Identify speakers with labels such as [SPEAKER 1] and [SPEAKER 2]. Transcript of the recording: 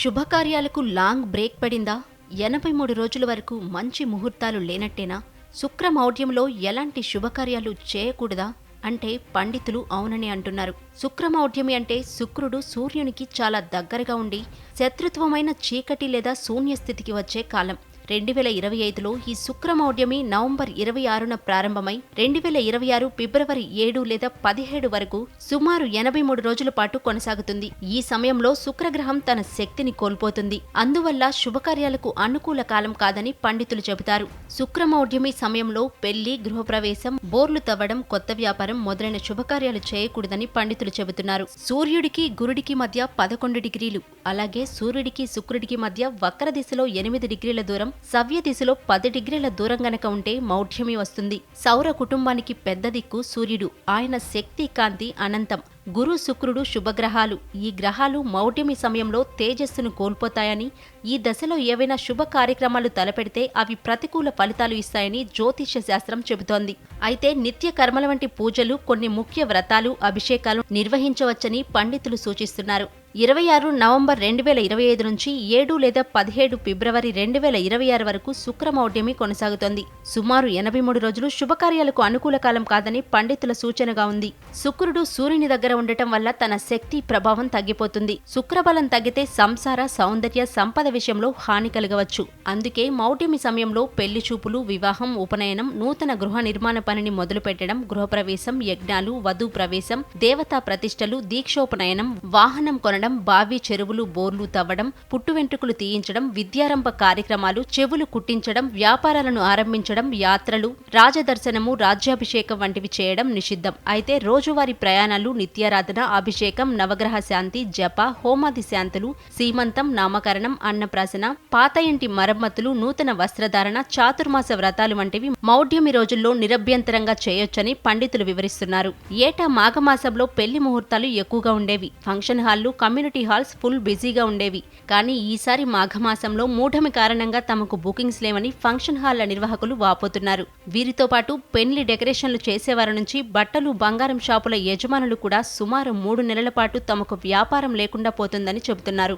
[SPEAKER 1] శుభకార్యాలకు long break పడిందా? ఎనభై మూడు రోజుల వరకు మంచి ముహూర్తాలు లేనట్టేనా? శుక్రమౌఢ్యంలో ఎలాంటి శుభకార్యాలు చేయకూడదా? అంటే పండితులు అవునని అంటున్నారు. శుక్రమౌఢ్యమి అంటే శుక్రుడు సూర్యునికి చాలా దగ్గరగా ఉండి శత్రుత్వమైన చీకటి లేదా శూన్యస్థితికి వచ్చే కాలం. రెండు వేల ఇరవై ఐదులో ఈ శుక్రమౌఢ్యమి నవంబర్ ఇరవై ఆరున ప్రారంభమై రెండు వేల ఇరవై ఆరు ఫిబ్రవరి ఏడు లేదా పదిహేడు వరకు సుమారు ఎనభై మూడు రోజుల పాటు కొనసాగుతుంది. ఈ సమయంలో శుక్రగ్రహం తన శక్తిని కోల్పోతుంది. అందువల్ల శుభకార్యాలకు అనుకూల కాలం కాదని పండితులు చెబుతారు. శుక్రమౌఢ్యమి సమయంలో పెళ్ళి గృహప్రవేశం బోర్లు తవ్వడం కొత్త వ్యాపారం మొదలైన శుభకార్యాలు చేయకూడదని పండితులు చెబుతున్నారు. సూర్యుడికి గురుడికి మధ్య పదకొండు డిగ్రీలు. అలాగే సూర్యుడికి శుక్రుడికి మధ్య వక్ర దిశలో ఎనిమిది డిగ్రీల దూరం సవ్య దిశలో పది డిగ్రీల దూరం గనక ఉంటే మౌఢ్యమి వస్తుంది. సౌర కుటుంబానికి పెద్ద దిక్కు సూర్యుడు. ఆయన శక్తి కాంతి అనంతం. గురు శుక్రుడు శుభగ్రహాలు. ఈ గ్రహాలు మౌఢ్యమి సమయంలో తేజస్సును కోల్పోతాయని ఈ దశలో ఏవైనా శుభ కార్యక్రమాలు తలపెడితే అవి ప్రతికూల ఫలితాలు ఇస్తాయని జ్యోతిష్య శాస్త్రం చెబుతోంది. అయితే నిత్య కర్మల వంటి పూజలు కొన్ని ముఖ్య వ్రతాలు అభిషేకాలు నిర్వహించవచ్చని పండితులు సూచిస్తున్నారు. ఇరవై ఆరు నవంబర్ రెండు వేల ఇరవై ఐదు నుంచి ఏడు లేదా పదిహేడు ఫిబ్రవరి రెండు వేల ఇరవై ఆరు వరకు శుక్రమౌఢ్యమి కొనసాగుతోంది. సుమారు ఎనభై మూడు రోజులు శుభకార్యాలకు అనుకూల కాలం కాదని పండితుల సూచనగా ఉంది. శుక్రుడు సూర్యుని దగ్గర ఉండటం వల్ల తన శక్తి ప్రభావం తగ్గిపోతుంది. శుక్రబలం తగ్గితే సంసార సౌందర్య సంపద విషయంలో హాని కలగవచ్చు. అందుకే మౌటిమి సమయంలో పెళ్ళి చూపులు వివాహం ఉపనయనం నూతన గృహ నిర్మాణ పనిని మొదలుపెట్టడం గృహప్రవేశం యజ్ఞాలు వధు ప్రవేశం దేవతా ప్రతిష్టలు దీక్షోపనయనం వాహనం కొనడం బావి చెరువులు బోర్లు తవ్వడం పుట్టు వెంట్రుకలు తీయించడం విద్యారంభ కార్యక్రమాలు చెవులు కుట్టించడం వ్యాపారాలను ఆరంభించడం యాత్రలు రాజదర్శనము రాజ్యాభిషేకం వంటివి చేయడం నిషిద్ధం. అయితే రోజువారీ ప్రయాణాలు సూర్యారాధన అభిషేకం నవగ్రహ శాంతి జప హోమాది శాంతులు సీమంతం నామకరణం అన్నప్రాసన పాత ఇంటి మరమ్మతులు నూతన వస్త్రధారణ చాతుర్మాస వ్రతాలు వంటివి మౌఢ్యమి రోజుల్లో నిరభ్యంతరంగా చేయొచ్చని పండితులు వివరిస్తున్నారు. ఏటా మాఘమాసంలో పెళ్ళి ముహూర్తాలు ఎక్కువగా ఉండేవి. ఫంక్షన్ హాళ్ళు కమ్యూనిటీ హాల్స్ ఫుల్ బిజీగా ఉండేవి. కానీ ఈసారి మాఘమాసంలో మూఢమి కారణంగా తమకు బుకింగ్స్ లేవని ఫంక్షన్ హాళ్ళ నిర్వాహకులు వాపోతున్నారు. వీరితో పాటు పెళ్ళి డెకరేషన్లు చేసేవారి నుంచి బట్టలు బంగారం షాపుల యజమానులు కూడా సుమారు మూడు నెలల పాటు తమకు వ్యాపారం లేకుండా పోతుందని చెబుతున్నారు.